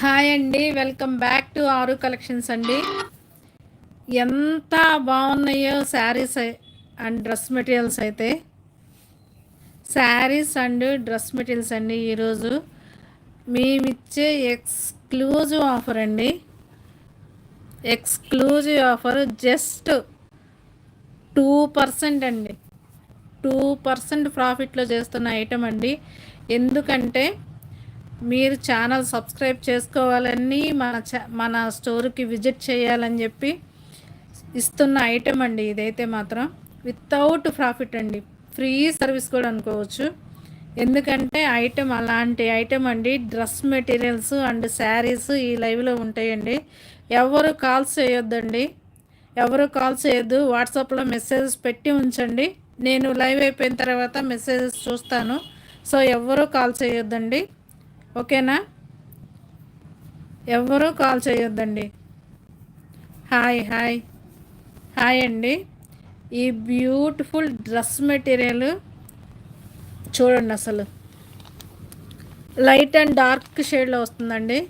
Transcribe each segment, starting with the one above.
Hi అండి. Welcome back to Aaru collections అండి. ఎంత బాగున్నాయో శారీస్ అండ్ డ్రెస్ మెటీరియల్స్ అయితే. శారీస్ అండ్ డ్రెస్ మెటీరియల్స్ అండి ఈరోజు. మేమిచ్చే ఎక్స్క్లూజివ్ ఆఫర్ అండి. Exclusive offer just two percent అండి. టూ పర్సెంట్ ప్రాఫిట్లో చేస్తున్న ఐటమ్ అండి. ఎందుకంటే మీరు ఛానల్ సబ్స్క్రైబ్ చేసుకోవాలని మన మన స్టోర్కి విజిట్ చేయాలని చెప్పి ఇస్తున్న ఐటెం అండి ఇదైతే మాత్రం. వితౌట్ ప్రాఫిట్ అండి. ఫ్రీ సర్వీస్ కూడా అనుకోవచ్చు. ఎందుకంటే ఐటెం అలాంటి ఐటెం అండి. డ్రెస్ మెటీరియల్స్ అండ్ శారీస్ ఈ లైవ్లో ఉంటాయండి. ఎవరు కాల్స్ చేయొద్దండి. ఎవరు కాల్ చేయొద్దు. వాట్సాప్లో మెసేజెస్ పెట్టి ఉంచండి. నేను లైవ్ అయిపోయిన తర్వాత మెసేజెస్ చూస్తాను. సో ఎవరు కాల్ చేయొద్దండి. ఓకేనా? ఎవరూ కాల్ చేయొద్దండి. Hi hi. హాయ్ అండి. ఈ బ్యూటిఫుల్ డ్రెస్ మెటీరియల్ చూడండి అసలు. లైట్ అండ్ డార్క్ షేడ్లో వస్తుందండి.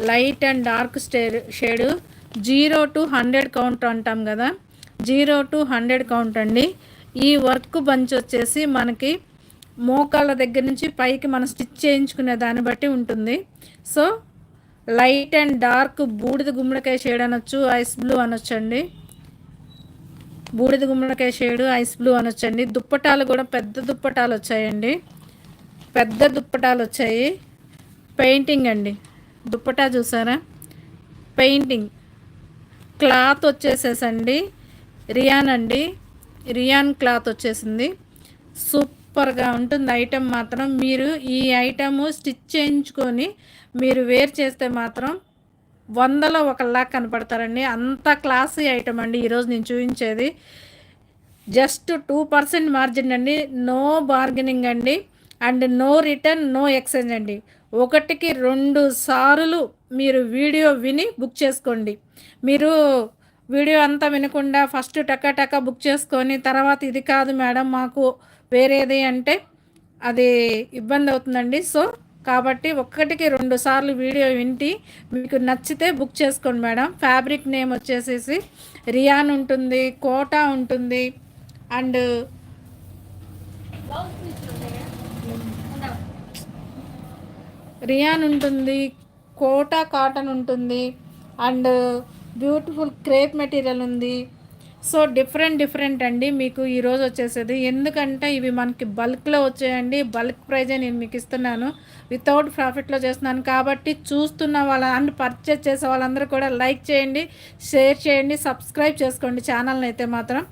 Light and dark stay shade. Zero to hundred count అంటాం కదా. జీరో టు హండ్రెడ్ కౌంట్ అండి. ఈ వర్క్ బంచ్ వచ్చేసి మనకి మోకాళ్ళ దగ్గర నుంచి పైకి మనం స్టిచ్ చేయించుకునే దాన్ని బట్టి ఉంటుంది. సో లైట్ అండ్ డార్క్ బూడిద గుమ్మడికాయ షేడ్ అనొచ్చు ఐస్ బ్లూ అనొచ్చండి. బూడిద గుమ్మడికాయ షేడు ఐస్ బ్లూ అనొచ్చండి. దుప్పటాలు కూడా పెద్ద దుప్పటాలు వచ్చాయండి. పెద్ద దుప్పటాలు వచ్చాయి. పెయింటింగ్ అండి. దుప్పటా చూసారా? పెయింటింగ్. క్లాత్ వచ్చేసేసండి. రియాన్ అండి. రియాన్ క్లాత్ వచ్చేసింది. సూప్ సూపర్గా ఉంటుంది ఐటెం మాత్రం. మీరు ఈ ఐటెము స్టిచ్ చేయించుకొని మీరు వేర్ చేస్తే మాత్రం వందలో ఒకలా కనపడతారండి. అంత క్లాసీ ఐటమ్ అండి ఈరోజు నేను చూపించేది. జస్ట్ టూ పర్సెంట్ మార్జిన్ అండి. నో బార్గెనింగ్ అండి. And no return no exchange అండి. ఒకటికి రెండు సార్లు మీరు వీడియో విని బుక్ చేసుకోండి. మీరు వీడియో అంతా వినకుండా ఫస్ట్ టకా టకా బుక్ చేసుకొని తర్వాత ఇది కాదు మేడం మాకు వేరేది అంటే అది ఇబ్బంది అవుతుందండి. సో కాబట్టి ఒక్కటికి రెండు సార్లు వీడియో వింటి మీకు నచ్చితే బుక్ చేసుకోండి మేడం. ఫ్యాబ్రిక్ నేమ్ వచ్చేసేసి రియాన్ ఉంటుంది కోటా ఉంటుంది అండ్ రియాన్ ఉంటుంది కోటా కాటన్ ఉంటుంది అండ్ బ్యూటిఫుల్ క్రేప్ మెటీరియల్ ఉంది. సో డిఫరెంట్ డిఫరెంట్ అండి మీకు ఈరోజు వచ్చేసేది. ఎందుకంటే ఇవి మనకి బల్క్లో వచ్చాయండి. బల్క్ ప్రైజే నేను మీకు ఇస్తున్నాను. వితౌట్ ప్రాఫిట్లో చేస్తున్నాను. కాబట్టి చూస్తున్న వాళ్ళ అండ్ పర్చేజ్ చేసే వాళ్ళందరూ కూడా లైక్ చేయండి షేర్ చేయండి సబ్స్క్రైబ్ చేసుకోండి ఛానల్ని అయితే మాత్రం.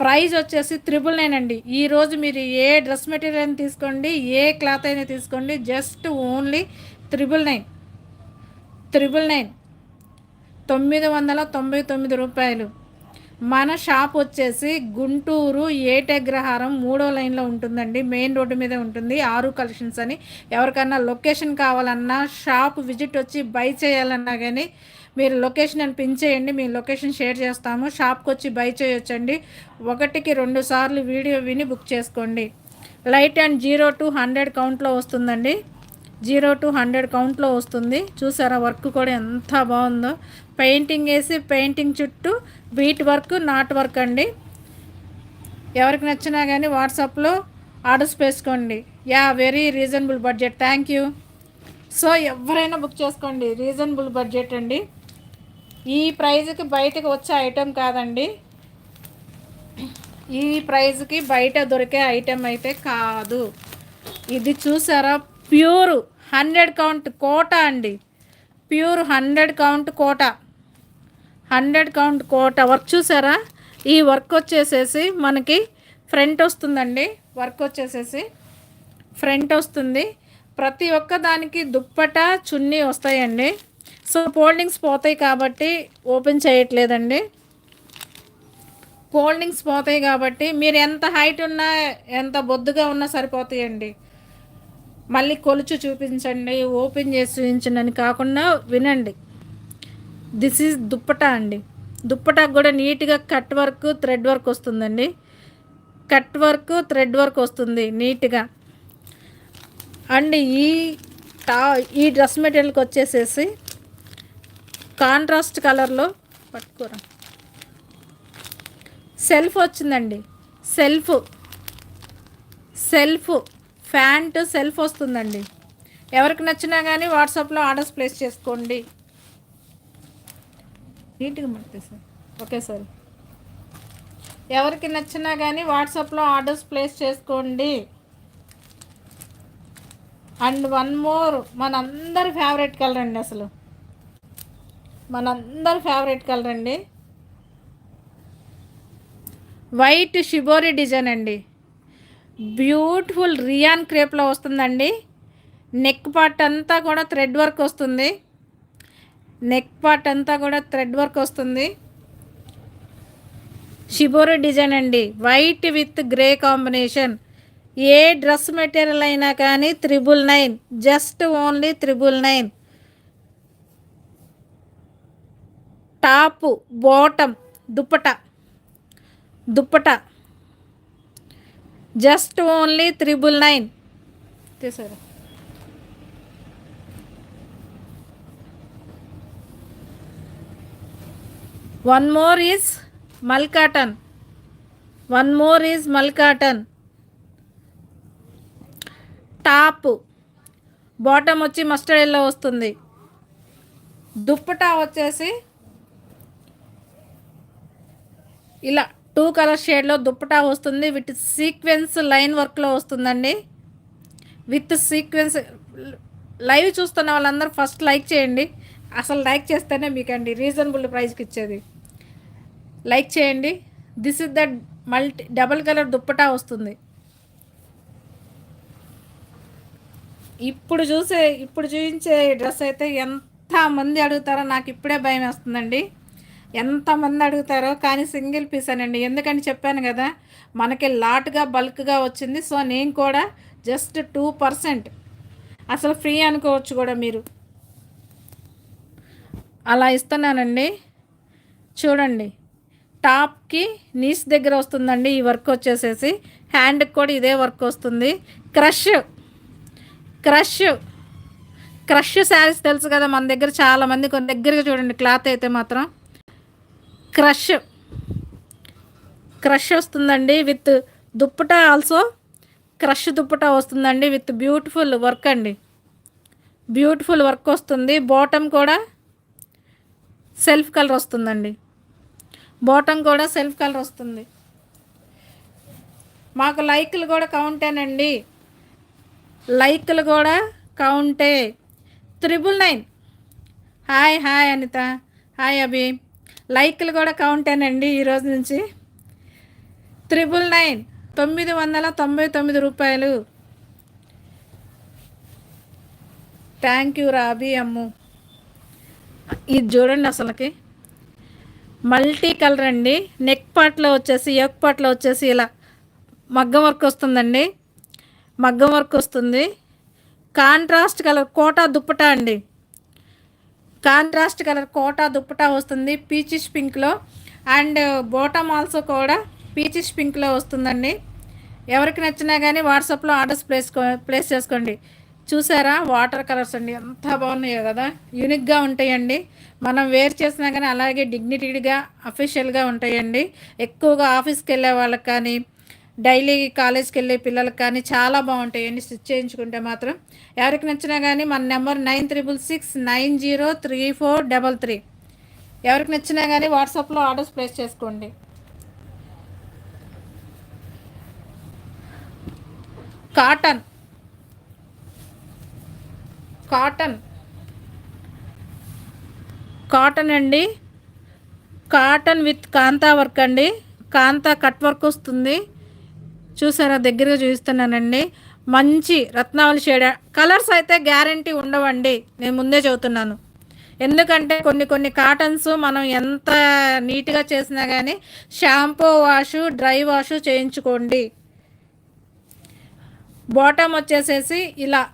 ప్రైజ్ వచ్చేసి త్రిబుల్ నైన్ అండి. ఈరోజు మీరు ఏ డ్రెస్ మెటీరియల్ తీసుకోండి ఏ క్లాత్ అయినా తీసుకోండి just only triple nine. Triple nine. తొమ్మిది వందల తొంభై తొమ్మిది రూపాయలు. మన షాప్ వచ్చేసి గుంటూరు ఏటగ్రహారం మూడో లైన్లో ఉంటుందండి. మెయిన్ రోడ్డు మీద ఉంటుంది. ఆరు కలెక్షన్స్ అని. ఎవరికన్నా లొకేషన్ కావాలన్నా షాప్ విజిట్ వచ్చి బై చేయాలన్నా కానీ మీరు లొకేషన్ అని పిన్ చేయండి. మీ లొకేషన్ షేర్ చేస్తాము. షాప్కి వచ్చి బై చేయొచ్చండి. ఒకటికి రెండు సార్లు వీడియో విని బుక్ చేసుకోండి. Light and zero to hundred కౌంట్లో వస్తుందండి. జీరో టు హండ్రెడ్ కౌంట్లో వస్తుంది. చూసారా వర్క్ కూడా ఎంత బాగుందో. పెయింటింగ్ వేసి పెయింటింగ్ చుట్టూ బీట్ వర్క్ నాట్ వర్క్ అండి. ఎవరికి నచ్చినా కానీ వాట్సాప్లో ఆర్డర్స్ వేసుకోండి. Yeah very reasonable budget. Thank you. So ఎవరైనా బుక్ చేసుకోండి. రీజనబుల్ బడ్జెట్ అండి. ఈ ప్రైజ్కి బయటకు వచ్చే ఐటెం కాదండి. ఈ ప్రైజ్కి బయట దొరికే ఐటెం అయితే కాదు. ఇది చూసారా? ప్యూర్. హండ్రెడ్ కౌంట్ కోట అండి. Pure hundred count Kota. Hundred count Kota. Work చూసారా? ఈ వర్క్ వచ్చేసేసి మనకి ఫ్రంట్ వస్తుందండి. వర్క్ వచ్చేసేసి ఫ్రంట్ వస్తుంది. ప్రతి ఒక్క దానికి దుప్పట చున్నీ వస్తాయండి. సో ఫోల్డింగ్స్ పోతాయి కాబట్టి ఓపెన్ చేయట్లేదండి. ఫోల్డింగ్స్ పోతాయి కాబట్టి మీరు ఎంత హైట్ ఉన్నా ఎంత బొద్దుగా ఉన్నా సరిపోతాయండి. మళ్ళీ కొలుచు చూపించండి ఓపెన్ చేసి చూపించండి అని కాకుండా వినండి. దిస్ ఈజ్ దుప్పటా అండి. దుప్పటాకు కూడా నీట్గా కట్ వర్క్ థ్రెడ్ వర్క్ వస్తుందండి. కట్ వర్క్ థ్రెడ్ వర్క్ వస్తుంది నీట్గా. అండ్ ఈ టా ఈ డ్రెస్ మెటీరియల్కి వచ్చేసేసి కాంట్రాస్ట్ కలర్లో పట్టుకోర. సెల్ఫ్ వచ్చిందండి. సెల్ఫ్. సెల్ఫ్. ఫ్యాంట్ సెల్ఫ్ వస్తుందండి. ఎవరికి నచ్చినా కానీ వాట్సాప్లో ఆర్డర్స్ ప్లేస్ చేసుకోండి. నీట్గా మడితే సార్. Okay sir. ఎవరికి నచ్చినా కానీ వాట్సాప్లో ఆర్డర్స్ ప్లేస్ చేసుకోండి. అండ్ వన్ మోర్ మనందరి ఫేవరెట్ కలర్ అండి అసలు. మనందరి ఫేవరెట్ కలర్ అండి. వైట్ షిబోరి డిజైన్ అండి. బ్యూటిఫుల్ రియాన్ క్రేప్లో వస్తుందండి. నెక్ పార్ట్ అంతా కూడా థ్రెడ్ వర్క్ వస్తుంది. నెక్ పార్ట్ అంతా కూడా థ్రెడ్ వర్క్ వస్తుంది. షిబోరి డిజైన్ అండి. White with grey combination. A dress material అయినా కానీ triple nine. Just only triple nine. Top bottom dupatta. Dupatta. Just only triple nine. తీసారా one more is mul cotton one more is mul cotton top bottom వచ్చి mustard yellow వస్తుంది. దుప్పటా వచ్చేసి ఇలా two colour షేడ్లో దుప్పటా వస్తుంది. With sequence line వర్క్లో వస్తుందండి. With sequence live చూస్తున్న వాళ్ళందరూ ఫస్ట్ లైక్ చేయండి. అసలు లైక్ చేస్తేనే మీకండి రీజనబుల్ ప్రైస్కి ఇచ్చేది. లైక్ చేయండి. This is the multi double colour dupatta వస్తుంది. ఇప్పుడు చూసే ఇప్పుడు చూపించే డ్రెస్ అయితే ఎంతమంది అడుగుతారో నాకు ఇప్పుడే భయం వేస్తుందండి. ఎంతమంది అడుగుతారో కానీ సింగిల్ పీస్ అనండి. ఎందుకని చెప్పాను కదా మనకి లాట్గా బల్క్గా వచ్చింది. సో నేను కూడా జస్ట్ టూ పర్సెంట్. అసలు ఫ్రీ అనుకోవచ్చు కూడా మీరు. అలా ఇస్తున్నానండి. చూడండి టాప్కి నీస్ దగ్గర వస్తుందండి ఈ వర్క్ వచ్చేసేసి. హ్యాండ్కి కూడా ఇదే వర్క్ వస్తుంది. క్రష్ క్రష్ క్రష్ శారీస్ తెలుసు కదా మన దగ్గర చాలామంది కొన్ని దగ్గరగా చూడండి క్లాత్ అయితే మాత్రం. క్రష్. క్రష్ వస్తుందండి with dupatta also. Crush dupatta వస్తుందండి విత్ బ్యూటిఫుల్ వర్క్ అండి. బ్యూటిఫుల్ వర్క్ వస్తుంది. బాటమ్ కూడా సెల్ఫ్ కలర్ వస్తుందండి. బాటమ్ కూడా సెల్ఫ్ కలర్ వస్తుంది. మాకు లైక్లు కూడా కౌంటేనండి లైక్లు కూడా కౌంటే triple nine. Hi hi Anitha. Hi Abhi. లైక్లు కూడా కౌంటేనండి ఈరోజు నుంచి. త్రిబుల్ నైన్ తొమ్మిది వందల తొంభై తొమ్మిది రూపాయలు. Thank you Rabi Ammu. ఇది చూడండి అసలుకి. మల్టీ కలర్ అండి. నెక్ పార్ట్లో వచ్చేసి ఎక్ పార్ట్లో వచ్చేసి ఇలా మగ్గం వర్క్ వస్తుందండి. మగ్గం వర్క్ వస్తుంది. కాంట్రాస్ట్ కలర్ కోటా దుప్పటా అండి. కాంట్రాస్ట్ కలర్ కోటా దుప్పటా వస్తుంది పీచిష్ పింక్లో అండ్ బోటమ్ ఆల్సో కూడా పీచిష్ పింక్లో వస్తుందండి. ఎవరికి నచ్చినా కానీ వాట్సాప్లో ఆర్డర్స్ ప్లేస్ ప్లేస్ చేసుకోండి. చూసారా? వాటర్ కలర్స్ అండి. ఎంత బాగున్నాయో కదా. యూనిక్గా ఉంటాయండి. మనం వేర్ చేసినా కానీ అలాగే డిగ్నిటీగా అఫీషియల్గా ఉంటాయండి. ఎక్కువగా ఆఫీస్కి వెళ్ళే వాళ్ళకి కానీ డైలీ కాలేజ్కి వెళ్ళే పిల్లలకు కానీ చాలా బాగుంటాయి. అన్ని స్టిచ్ చేయించుకుంటే మాత్రం. ఎవరికి నచ్చినా కానీ మన number nine triple six nine zero three four double three. ఎవరికి నచ్చినా కానీ వాట్సాప్లో ఆర్డర్స్ ప్లేస్ చేసుకోండి. కాటన్. కాటన్. కాటన్ అండి. కాటన్ విత్ కాంతా వర్క్ అండి. కాంతా కట్ వర్క్ వస్తుంది. చూసారా? దగ్గరగా చూపిస్తున్నానండి. మంచి రత్నావళి షేడ్. కలర్స్ అయితే గ్యారంటీ ఉండవండి. నేను ముందే చెబుతున్నాను. ఎందుకంటే కొన్ని కొన్ని కాటన్స్ మనం ఎంత నీట్గా చేసినా కానీ షాంపూ వాషు డ్రై వాషు చేయించుకోండి. బాటమ్ వచ్చేసేసి ఇలా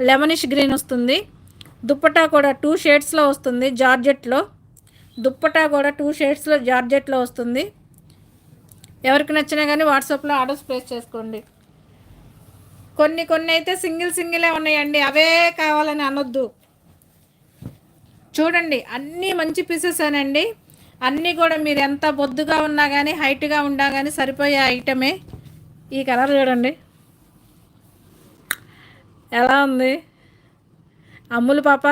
లెమనిష్ గ్రీన్ వస్తుంది. దుప్పటా కూడా టూ షేడ్స్లో వస్తుంది జార్జెట్లో. దుప్పటా కూడా టూ షేడ్స్లో జార్జెట్లో వస్తుంది. ఎవరికి నచ్చినా కానీ వాట్సాప్లో ఆర్డర్స్ ప్లేస్ చేసుకోండి. కొన్ని కొన్ని అయితే సింగిల్ సింగిలే ఉన్నాయండి. అవే కావాలని అనొద్దు. చూడండి అన్నీ మంచి పీసెస్ అనండి అన్నీ కూడా మీరు ఎంత బొద్దుగా ఉన్నా కానీ హైట్గా ఉన్నా కానీ సరిపోయే ఐటమే ఈ కలర్ చూడండి. ఎలా ఉంది? అమ్ములు పాప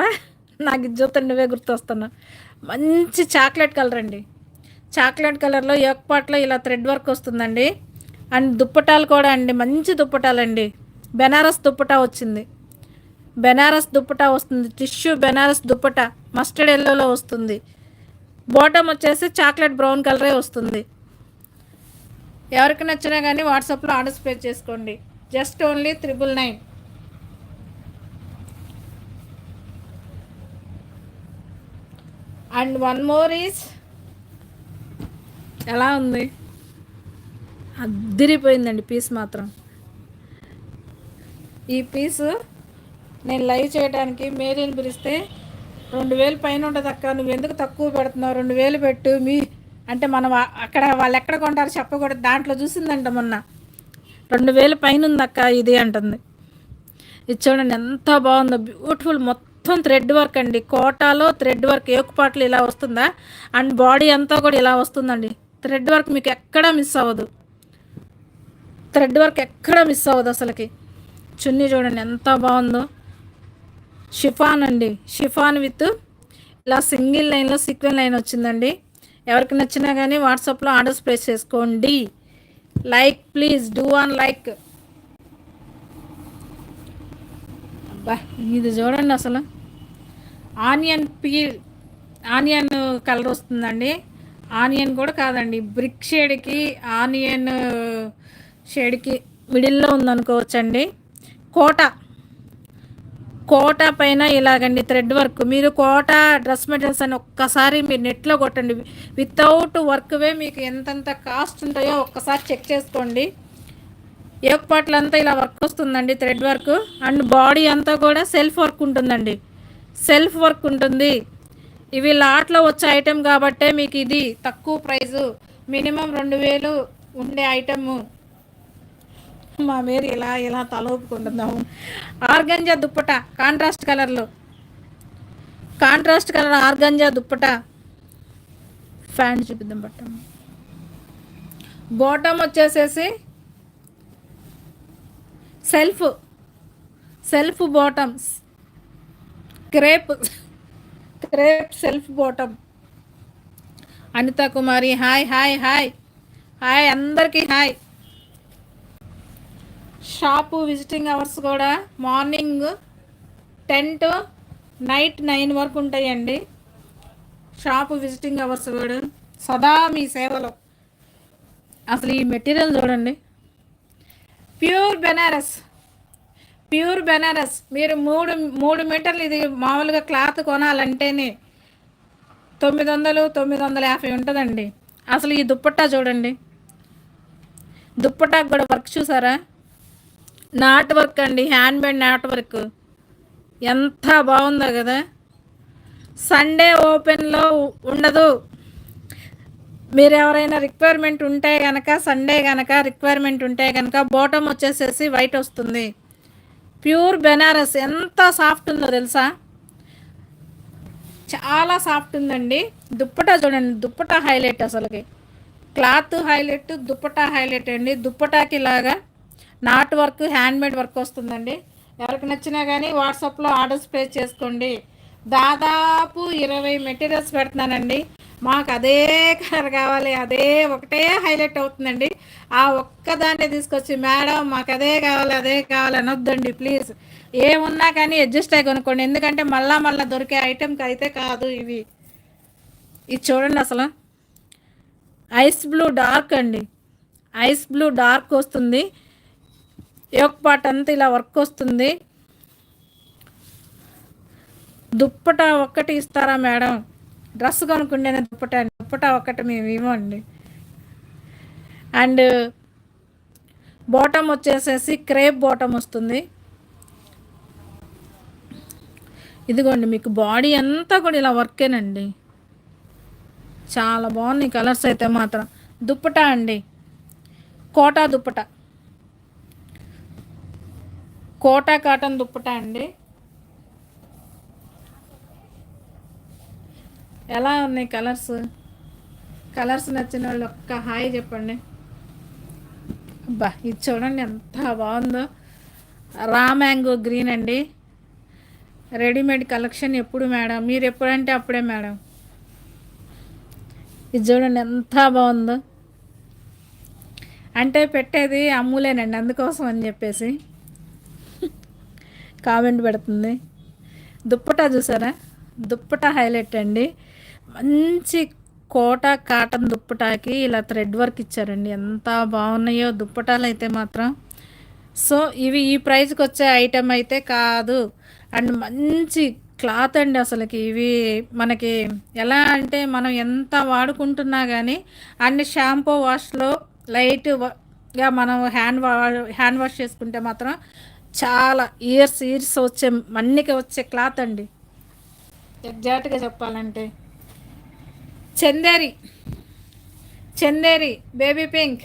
నాకు ఇది చూస్తే నువ్వే గుర్తొస్తున్నా. మంచి చాక్లెట్ కలర్ అండి. చాక్లెట్ కలర్లో పాట్లో ఇలా థ్రెడ్ వర్క్ వస్తుందండి. అండ్ దుప్పటాలు కూడా అండి మంచి దుప్పటాలండి. బెనారస్ దుప్పటా వచ్చింది. బెనారస్ దుప్పటా వస్తుంది. టిష్యూ బెనారస్ దుప్పటా మస్టర్డ్ ఎల్లోలో వస్తుంది. బాటమ్ వచ్చేసి చాక్లెట్ బ్రౌన్ కలరే వస్తుంది. ఎవరికి నచ్చినా కానీ వాట్సాప్లో ఆర్డర్స్ పే చేసుకోండి. Just only triple nine. And one more is ఎలా ఉంది? అద్దరిపోయిందండి పీస్ మాత్రం. ఈ పీసు నేను లైవ్ చేయడానికి మేరీని పిలిస్తే రెండు వేలు పైన ఉంటుంది అక్క నువ్వు ఎందుకు తక్కువ పెడుతున్నావు? రెండు వేలు పెట్టు మీ అంటే మనం అక్కడ వాళ్ళు ఎక్కడ కొంటారు చెప్పకూడదు దాంట్లో చూసిందంట మొన్న. రెండు వేలు పైన ఉంది అక్క ఇది అంటుంది. ఇది చూడండి ఎంత బాగుందో బ్యూటిఫుల్ మొత్తం థ్రెడ్ వర్క్ అండి. కోటాలో థ్రెడ్ వర్క్ ఏకుపాట్లు ఇలా వస్తుందా? అండ్ బాడీ అంతా కూడా ఇలా వస్తుందండి. థ్రెడ్ వర్క్ మీకు ఎక్కడా మిస్ అవ్వదు. థ్రెడ్ వర్క్ ఎక్కడా మిస్ అవ్వదు అసలుకి. చున్నీ చూడండి ఎంత బాగుందో. షిఫాన్ అండి. షిఫాన్ విత్ ఇలా సింగిల్ లైన్లో సీక్వెన్ లైన్ వచ్చిందండి. ఎవరికి నచ్చినా కానీ వాట్సాప్లో ఆర్డర్స్ ప్లేస్ చేసుకోండి. Like please do on like. అబ్బా ఇది చూడండి అసలు. ఆనియన్ పీల్ ఆనియన్ కలర్ వస్తుందండి. ఆనియన్ కూడా కాదండి బ్రిక్ షేడ్కి ఆనియన్ షేడ్కి మిడిల్లో ఉందనుకోవచ్చండి. కోట కోట పైన ఇలాగండి థ్రెడ్ వర్క్. మీరు కోట డ్రెస్ మెటీరియల్స్ అని ఒక్కసారి మీరు నెట్లో కొట్టండి. వితౌట్ వర్క్వే మీకు ఎంతెంత కాస్ట్ ఉంటాయో ఒక్కసారి చెక్ చేసుకోండి. ఏకపాట్లు అంతా ఇలా వర్క్ వస్తుందండి థ్రెడ్ వర్క్. అండ్ బాడీ అంతా కూడా సెల్ఫ్ వర్క్ ఉంటుందండి. సెల్ఫ్ వర్క్ ఉంటుంది. ఇవి లాట్లో వచ్చే ఐటెం కాబట్టే మీకు ఇది తక్కువ ప్రైజు. మినిమం రెండు వేలు ఉండే ఐటము. మా మీరు ఇలా ఇలా తలూపుకుంటున్నాము ఆర్గంజా దుప్పట కాంట్రాస్ట్ కలర్లో. Contrast colour organza dupatta. Pant చూపిద్దాం బట్టము బాటమ్ వచ్చేసేసి self. Self bottoms. Crepe. Crepe self bottom Anitha Kumari hi hi hi hi అందరికీ హాయ్ షాపు విజిటింగ్ అవర్స్ కూడా morning ten to night nine వరకు ఉంటాయండి. షాపు విజిటింగ్ అవర్స్ కూడా సదా మీ సేవలో. అసలు ఈ మెటీరియల్ చూడండి. Pure Banaras pure Banaras. మీరు మూడు మూడు మీటర్లు ఇది మామూలుగా క్లాత్ కొనాలంటేనే తొమ్మిది వందలు తొమ్మిది వందల యాభై ఉంటుందండి. అసలు ఈ దుప్పట్టా చూడండి. దుప్పటాకు కూడా వర్క్ చూసారా? నాట్ వర్క్ అండి హ్యాండ్ మేడ్ నాట్ వర్క్. ఎంత బాగుందో కదా. సండే ఓపెన్లో ఉండదు. మీరు ఎవరైనా రిక్వైర్మెంట్ ఉంటే కనుక సండే కనుక రిక్వైర్మెంట్ ఉంటే కనుక బాటమ్ వచ్చేసేసి వైట్ వస్తుంది. ప్యూర్ బెనారస్. ఎంత సాఫ్ట్ ఉందో తెలుసా? చాలా సాఫ్ట్ ఉందండి. దుప్పటా చూడండి. దుప్పటా హైలైట్ అసలుకి. క్లాత్ హైలైట్ దుప్పటా హైలైట్ అండి. దుప్పటాకి ఇలాగా నాట్ వర్క్ హ్యాండ్మేడ్ వర్క్ వస్తుందండి. ఎవరికి నచ్చినా కానీ వాట్సాప్లో ఆర్డర్స్ ప్లేస్ చేసుకోండి. దాదాపు ఇరవై మెటీరియల్స్ పెడుతున్నానండి. మాకు అదే కలర్ కావాలి అదే ఒకటే హైలైట్ అవుతుందండి. ఆ ఒక్కదాన్నే తీసుకొచ్చి మేడం మాకు అదే కావాలి అదే కావాలి అనొద్దండి ప్లీజ్. ఏమున్నా కానీ అడ్జస్ట్ అయ్యి కొనుక్కోండి. ఎందుకంటే మళ్ళా మళ్ళీ దొరికే ఐటెంకి అయితే కాదు ఇవి. ఇది చూడండి అసలు. ఐస్ బ్లూ డార్క్ అండి. ఐస్ బ్లూ డార్క్ వస్తుంది. యోక్ పాట అంతా ఇలా వర్క్ వస్తుంది. దుప్పట ఒక్కటి ఇస్తారా మేడం? డ్రెస్ కొనుక్కుండే దుప్పట దుప్పట ఒకటి మేము ఇవ్వండి. అండ్ బాటమ్ వచ్చేసేసి క్రేప్ బాటమ్ వస్తుంది. ఇదిగోండి మీకు బాడీ అంతా కూడా ఇలా వర్కేనండి. చాలా బాగున్నాయి కలర్స్ అయితే మాత్రం. దుప్పట అండి. కోటా దుప్పట. కోటా కాటన్ దుప్పటా అండి. ఎలా ఉన్నాయి కలర్స్? కలర్స్ నచ్చిన వాళ్ళు ఒక్క హాయ్ చెప్పండి. అబ్బా ఇది చూడండి ఎంత బాగుందో. రా మ్యాంగో గ్రీన్ అండి. రెడీమేడ్ కలెక్షన్ ఎప్పుడు మేడం? మీరు ఎప్పుడంటే అప్పుడే మేడం. ఇది చూడండి ఎంత బాగుందో. అంటే పెట్టేది అమ్ములేనండి అందుకోసం అని చెప్పేసి. కామెంట్ పెడుతుంది. దుప్పటా చూసారా? దుప్పటా హైలైట్ అండి. మంచి కోట కాటన్ దుప్పటాకి ఇలా థ్రెడ్ వర్క్ ఇచ్చారండి. ఎంత బాగున్నాయో దుప్పటాలు అయితే మాత్రం. సో ఇవి ఈ ప్రైస్కి వచ్చే ఐటెం అయితే కాదు. అండ్ మంచి క్లాత్ అండి అసలుకి. ఇవి మనకి ఎలా అంటే మనం ఎంత వాడుకుంటున్నా కానీ అన్ని షాంపూ వాష్లో లైట్గా మనం హ్యాండ్ వా హ్యాండ్ వాష్ చేసుకుంటే మాత్రం చాలా ఇయర్స్ ఇయర్స్ వచ్చే మన్నిక వచ్చే క్లాత్ అండి. ఎగ్జాక్ట్గా చెప్పాలంటే. చందేరి. చందేరి బేబీ పింక్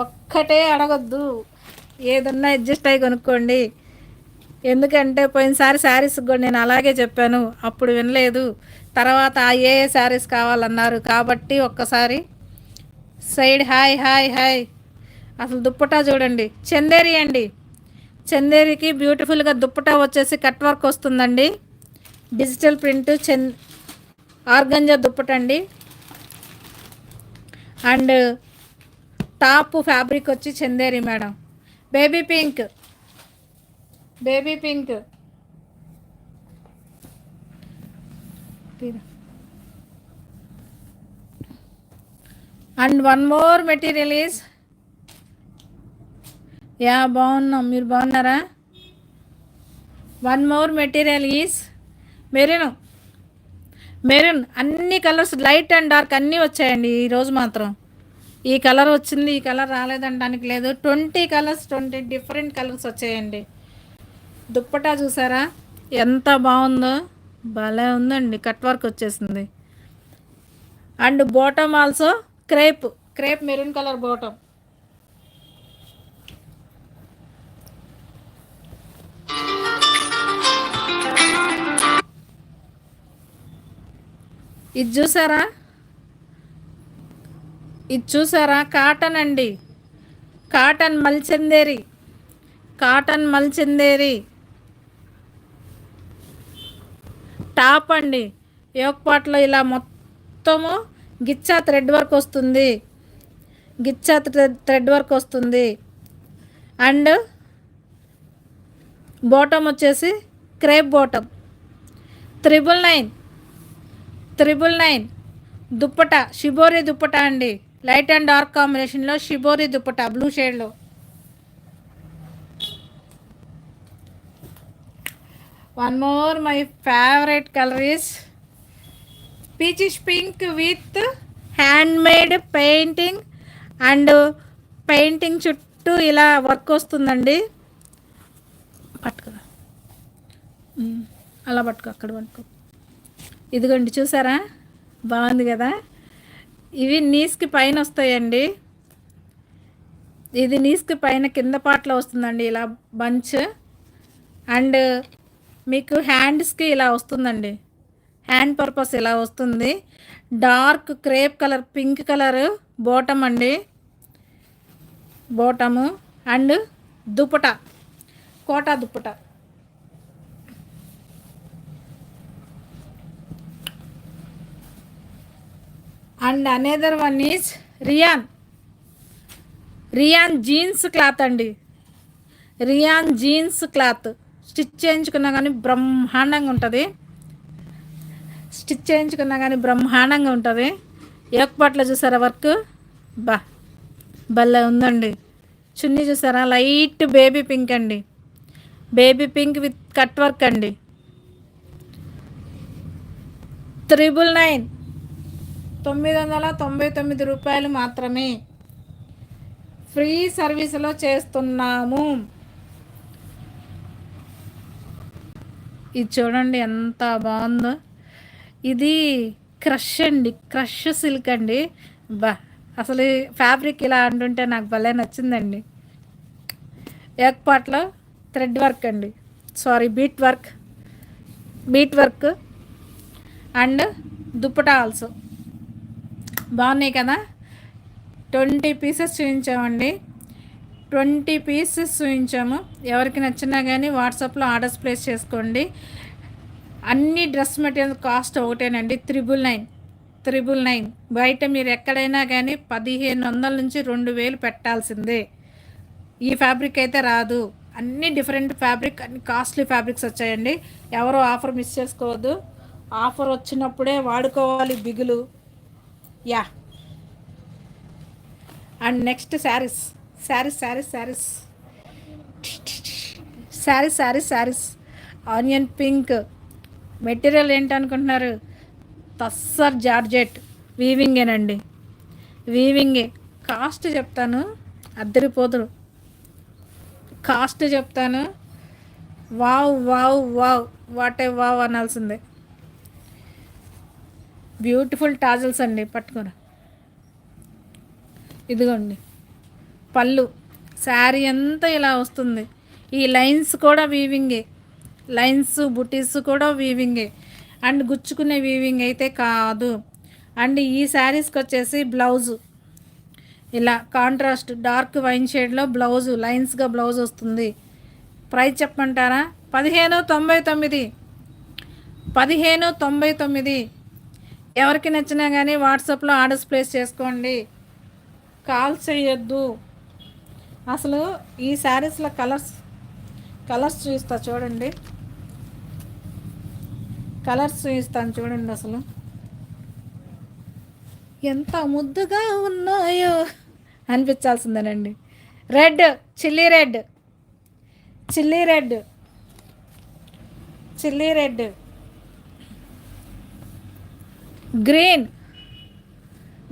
ఒక్కటే అడగొద్దు. ఏదన్నా అడ్జస్ట్ అయ్యి కొనుక్కోండి. ఎందుకంటే పోయినసారి శారీస్ కూడా నేను అలాగే చెప్పాను. అప్పుడు వినలేదు. తర్వాత ఏ ఏ శారీస్ కావాలన్నారు. కాబట్టి ఒక్కసారి సైడ్ హాయ్ హాయ్ హాయ్. అసలు దుప్పటా చూడండి. చందేరి అండి. చందేరికి బ్యూటిఫుల్గా దుప్పటా వచ్చేసి కట్ వర్క్ వస్తుందండి. డిజిటల్ ప్రింట్ చంద్ ఆర్గంజా దుప్పటండి. అండ్ టాప్ ఫ్యాబ్రిక్ వచ్చి Chanderi madam. Baby pink. Baby pink. And one more material is. Yeah బాగున్నాం. మీరు బాగున్నారా? One more material is. Marine. Maroon అన్ని కలర్స్ లైట్ అండ్ డార్క్ అన్నీ వచ్చాయండి ఈరోజు మాత్రం. ఈ కలర్ వచ్చింది ఈ కలర్ రాలేదనడానికి లేదు. Twenty colours twenty different colours వచ్చాయండి. దుప్పటా చూసారా? ఎంత బాగుందో. భలే ఉందండి. కట్ వర్క్ వచ్చేసింది. And bottom also crepe. Crepe maroon colour bottom. ఇది చూసారా? ఇది చూసారా? కాటన్ అండి. Cotton Mul Chanderi. Cotton Mul Chanderi. Top అండి. యోగపాట్లో ఇలా మొత్తము గిచ్చా థ్రెడ్ వర్క్ వస్తుంది. గిచ్చా థ్రెడ్ వర్క్ వస్తుంది. అండ్ బాటమ్ వచ్చేసి crepe bottom. Triple nine. Triple nine. Dupatta shibori dupatta అండి. లైట్ అండ్ డార్క్ కాంబినేషన్లో షిబోరి దుప్పట బ్లూ షేడ్లో. One more my favourite colour is peachish pink with handmade painting and painting చుట్టూ ఇలా work వస్తుందండి. పట్టుకో. అలా పట్టుకో అక్కడ పట్టుకో. ఇదిగోండి చూసారా? బాగుంది కదా? ఇవి నీస్కి పైన వస్తాయండి. ఇది నీస్కి పైన కింద పాటలో వస్తుందండి ఇలా బంచ్. అండ్ మీకు హ్యాండ్స్కి ఇలా వస్తుందండి. హ్యాండ్ పర్పస్ ఇలా వస్తుంది. Dark crepe colour pink colour bottom అండి. Bottom and dupatta Kota dupatta and another one is rayon. Rayon jeans cloth అండి. Rayon jeans cloth. స్టిచ్ చేయించుకున్నా కానీ బ్రహ్మాండంగా ఉంటుంది. స్టిచ్ చేయించుకున్నా కానీ బ్రహ్మాండంగా ఉంటుంది. ఏకపాట్లో చూసారా వర్క్? బా భలే ఉందండి. చున్నీ చూసారా? లైట్ బేబీ పింక్ అండి. Baby pink with cut work అండి. Triple nine. తొమ్మిది వందల తొంభై తొమ్మిది రూపాయలు మాత్రమే ఫ్రీ సర్వీసులో చేస్తున్నాము. ఇది చూడండి ఎంత బాగుందో. ఇది క్రష్ అండి క్రష్ సిల్క్ అండి. బా అసలు ఫ్యాబ్రిక్ ఇలా అంటుంటే నాకు భలే నచ్చిందండి. ఏకపాట్లో థ్రెడ్ వర్క్ అండి. Sorry beat work beat work and dupatta also. బాగున్నాయి కదా? ట్వంటీ పీసెస్ చూపించామండి. ట్వంటీ పీసెస్ చూపించాము. ఎవరికి నచ్చినా కానీ వాట్సాప్లో ఆర్డర్స్ ప్లేస్ చేసుకోండి. అన్ని డ్రెస్ మెటీరియల్ కాస్ట్ ఒకటేనండి. Triple nine. Triple nine. బయట మీరు ఎక్కడైనా కానీ పదిహేను వందల నుంచి రెండు వేలు పెట్టాల్సిందే. ఈ ఫ్యాబ్రిక్ అయితే రాదు. అన్ని డిఫరెంట్ ఫ్యాబ్రిక్ అన్ని కాస్ట్లీ ఫ్యాబ్రిక్స్ వచ్చాయండి. ఎవరు ఆఫర్ మిస్ చేసుకోవద్దు. ఆఫర్ వచ్చినప్పుడే వాడుకోవాలి బిగులు. Yeah and next saris saris saris saris saris saris saris onion pink material ఏంటనుకుంటున్నారు? Tussar georgette వీవింగేనండి వీవింగే కాస్ట్ చెప్తాను. అద్దరిపోదురు కాస్ట్ చెప్తాను. Wow wow wow what a wow అనాల్సిందే. Beautiful tassels అండి పట్టుకోరా. ఇదిగోండి పళ్ళు. శారీ అంతా ఇలా వస్తుంది. ఈ లైన్స్ కూడా వీవింగే లైన్స్ బుటీస్ కూడా వీవింగే అండ్ గుచ్చుకునే వీవింగ్ అయితే కాదు. అండ్ ఈ శారీస్కి వచ్చేసి బ్లౌజు. ఇలా కాంట్రాస్ట్ డార్క్ వైన్ షేడ్లో బ్లౌజు లైన్స్గా బ్లౌజ్ వస్తుంది. ప్రైస్ చెప్పమంటారా? పదిహేను తొంభై తొమ్మిది. పదిహేను తొంభై తొమ్మిది. ఎవరికి నచ్చినా కానీ వాట్సాప్లో ఆర్డర్స్ ప్లేస్ చేసుకోండి. కాల్ చేయొద్దు. అసలు ఈ శారీస్లో కలర్స్ కలర్స్ చూస్తా చూడండి. కలర్స్ చూపిస్తాను చూడండి అసలు. ఎంత ముద్దుగా ఉన్నాయో అనిపించాల్సిందేనండి. Red chilli red. Chilli red. Chilli red. Green.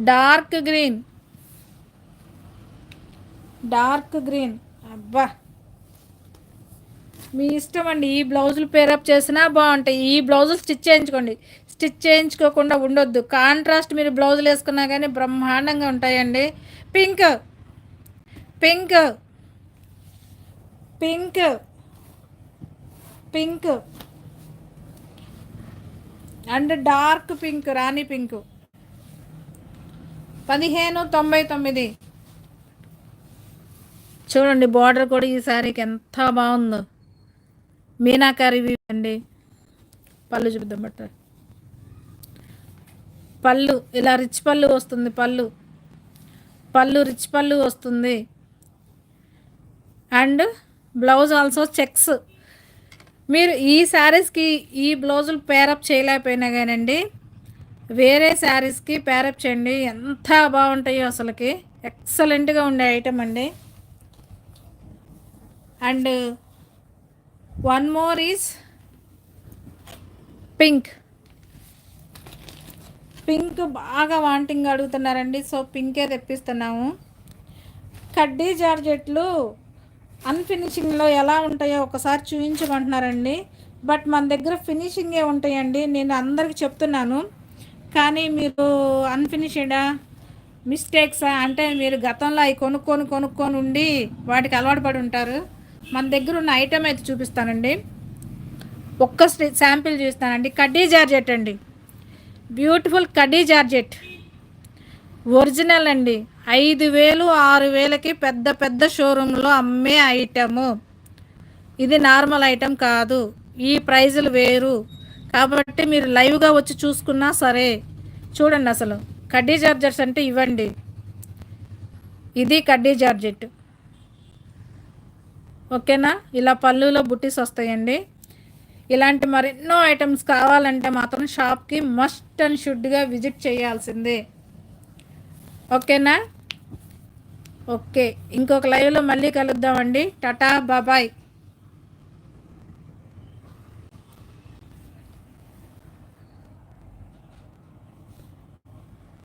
Dark green. Dark green. అబ్బా. మీ ఇష్టం అండి. ఈ బ్లౌజులు పేరప్ చేసినా బాగుంటాయి. ఈ బ్లౌజులు స్టిచ్ చేయించుకోండి. స్టిచ్ చేయించుకోకుండా ఉండొద్దు. కాంట్రాస్ట్ మీరు బ్లౌజులు వేసుకున్నా కానీ బ్రహ్మాండంగా ఉంటాయండి. Pink. Pink. Pink. Pink. And dark pink rani pink. పదిహేను తొంభై తొమ్మిది. చూడండి బార్డర్ కూడా ఈ శారీకి ఎంత బాగుందో. మీనాకారి అండి. పళ్ళు చూద్దాం బట్ట. పళ్ళు ఇలా రిచ్ పళ్ళు వస్తుంది పళ్ళు. పళ్ళు రిచ్ పళ్ళు వస్తుంది. అండ్ బ్లౌజ్ ఆల్సో చెక్స్ మీరు ఈ శారీస్కి ఈ బ్లౌజులు పేరప్ చేయలేకపోయినా కానండి వేరే శారీస్కి పేరప్ చేయండి. ఎంత బాగుంటాయో అసలుకి. ఎక్సలెంట్గా ఉండే ఐటమ్ అండి. And one more is pink pink బాగా వాంటింగ్ అడుగుతున్నారండి. సో పింకే తెప్పిస్తున్నాము. కడ్డీ జార్జెట్లు అన్ఫినిషింగ్లో ఎలా ఉంటాయో ఒకసారి చూపించమంటున్నారండి బట్ మన దగ్గర ఫినిషింగే ఉంటాయండి. నేను అందరికి చెప్తున్నాను. కానీ మీరు అన్ఫినిషడా మిస్టేక్సా అంటే మీరు గతంలో అవి కొనుక్కొని కొనుక్కొని ఉండి వాటికి అలవాటు పడి ఉంటారు. మన దగ్గర ఉన్న ఐటమ్ అయితే చూపిస్తానండి. ఒక్క శాంపిల్ చూస్తానండి కడ్డీ జార్జెట్ అండి. బ్యూటిఫుల్ కడ్డీ జార్జెట్. ఒరిజినల్ అండి. ఐదు వేలు ఆరు వేలకి పెద్ద పెద్ద షోరూంలో అమ్మే ఐటము. ఇది నార్మల్ ఐటెం కాదు. ఈ ప్రైజులు వేరు. కాబట్టి మీరు లైవ్గా వచ్చి చూసుకున్నా సరే చూడండి అసలు. కడ్డీ చార్జర్స్ అంటే ఇవ్వండి. ఇది కడ్డీ జార్జెట్. ఓకేనా? ఇలా పళ్ళులో బుట్టీస్ వస్తాయండి. ఇలాంటి మరెన్నో ఐటమ్స్ కావాలంటే మాత్రం షాప్కి మస్ట్ అండ్ షుడ్గా విజిట్ చేయాల్సిందే. ఓకేనా? ఓకే. ఇంకొక లైవ్లో మళ్ళీ కలుద్దామండి. టటా బాబాయ్